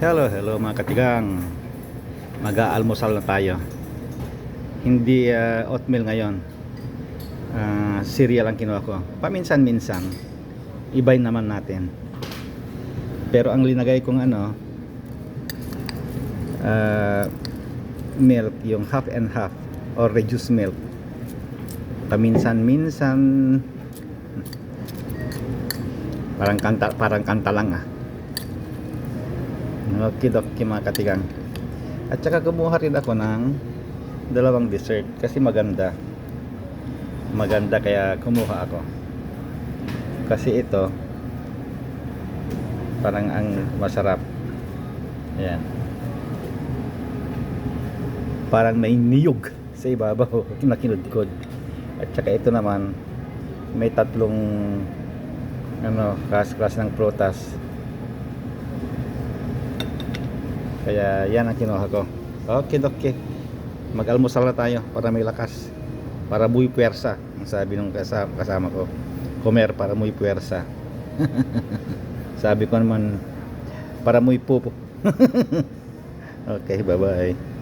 Hello, hello mga katigang. Mag-aalmusal na tayo. Hindi ah, oatmeal ngayon. Ah, cereal ang kinuha ko. Paminsan-minsan. Ibay naman natin. Pero ang linagay kong ano, ah, milk, yung half and half or reduced milk. Paminsan-minsan parang kanta parang kanta lang ah. Okidoki mga katigang. At saka kumuha rin ako ng dalawang dessert kasi maganda. Maganda kaya kumuha ako. Kasi ito parang ang masarap. Ayan. Parang may niyog sa ibabaw na kinudkod. At saka ito naman may tatlong ano, klas-klas ng prutas. Kaya yan ang kinuha ko. Okay, okay. Mag-almusal na tayo para may lakas. Para muy puwersa. Ang sabi nung kasama, kasama ko. Comer para muy puwersa. sabi ko naman para muy pupo. okay, bye-bye.